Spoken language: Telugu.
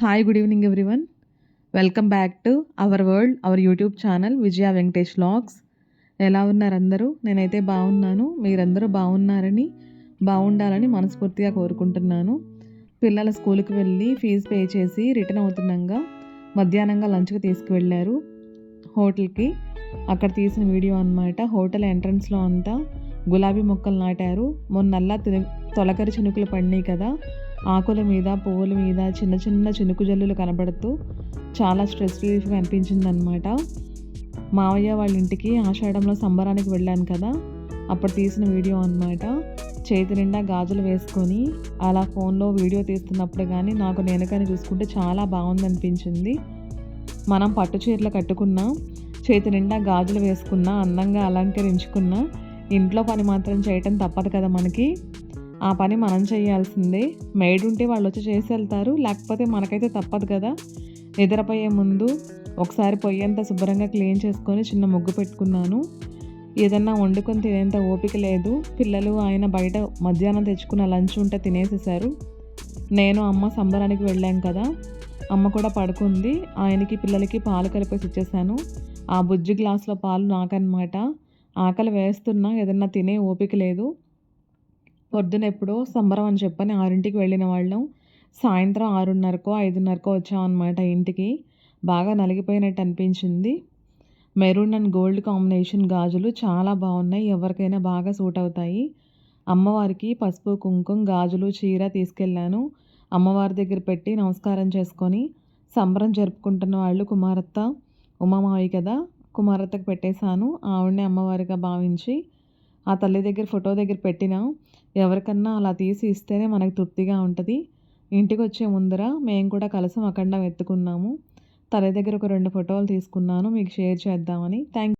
Hi good evening everyone welcome back to our world our YouTube channel Vijaya Venkatesh logs ఎలా ఉన్నారు అందరూ? నేనైతే బాగున్నాను. మీరందరూ బాగున్నారని బాగుండాలని మనస్ఫూర్తిగా కోరుకుంటున్నాను. పిల్లల స్కూల్కి వెళ్ళి ఫీజు పే చేసి రిటర్న్ అవుతున్నాగా మధ్యాహ్నంగా లంచ్కి తీసుకువెళ్ళారు. హోటల్కి అక్కడ తీసిన వీడియో అనమాట హోటల్ ఎంట్రన్స్లో అంతా గులాబీ మొక్కలు నాటారు. మొన్నల్లా తొలకరి చినుకులు పడినాయి కదా. ఆకుల మీద పువ్వుల మీద చిన్న చిన్న చినుకు జల్లులు కనబడుతూ చాలా స్ట్రెస్ రిలీఫ్గా అనిపించిందనమాట మావయ్య వాళ్ళ ఇంటికి ఆషాఢంలో సంబరానికి వెళ్ళాను కదా. అప్పుడు తీసిన వీడియో అనమాట చేతి నిండా గాజులు వేసుకొని అలా ఫోన్లో వీడియో తీస్తున్నప్పుడు కానీ నాకు నేను కానీ చూసుకుంటే చాలా బాగుంది అనిపించింది మనం పట్టు చీరలు కట్టుకున్నా చేతి నిండా గాజులు వేసుకున్నా అందంగా అలంకరించుకున్నా ఇంట్లో పని మాత్రం చేయటం తప్పదు కదా మనకి. ఆ పని మనం చేయాల్సిందే. మేడ్ ఉంటే వాళ్ళు వచ్చి చేసి వెళ్తారు. లేకపోతే మనకైతే తప్పదు కదా. నిద్రపోయే ముందు ఒకసారి పొయ్యి అంతా శుభ్రంగా క్లీన్ చేసుకొని చిన్న ముగ్గు పెట్టుకున్నాను. ఏదన్నా వండుకొని తినేంత ఓపిక లేదు. పిల్లలు ఆయన బయట మధ్యాహ్నం తెచ్చుకున్న లంచ్ ఉంటే తినేసేసారు నేను అమ్మ సంబరానికి వెళ్ళాం కదా. అమ్మ కూడా పడుకుంది. ఆయనకి పిల్లలకి పాలు కలిపేసి ఇచ్చేసాను ఆ బుజ్జి గ్లాస్లో పాలు నాకన్నమాట. ఆకలి వేస్తున్నా ఏదన్నా తినే ఓపిక లేదు. పొద్దున ఎప్పుడో సంబరం అని చెప్పని ఆరింటికి వెళ్ళిన వాళ్ళం. సాయంత్రం ఆరున్నరకో ఐదున్నరకో వచ్చామన్నమాట ఇంటికి. బాగా నలిగిపోయినట్టు అనిపించింది. మెరూన్ అండ్ గోల్డ్ కాంబినేషన్ గాజులు చాలా బాగున్నాయి. ఎవరికైనా బాగా సూట్ అవుతాయి. అమ్మవారికి పసుపు కుంకుమ గాజులు చీర తీసుకెళ్ళాను. అమ్మవారి దగ్గర పెట్టి నమస్కారం చేసుకొని సంబరం జరుపుకుంటున్న వాళ్ళు కుమారత్త ఉమామావి కదా కుమారత్తకు పెట్టేశాను. ఆవిడని అమ్మవారిగా భావించి ఆ తల్లి దగ్గర ఫోటో దగ్గర పెట్టినా ఎవరికన్నా అలా తీసి ఇస్తేనే మనకు తృప్తిగా ఉంటుంది. ఇంటికి వచ్చే ముందర మేము కూడా కలసం అఖండం ఎత్తుకున్నాము. తల్లి దగ్గర ఒక రెండు ఫోటోలు తీసుకున్నాను మీకు షేర్ చేద్దామని. థ్యాంక్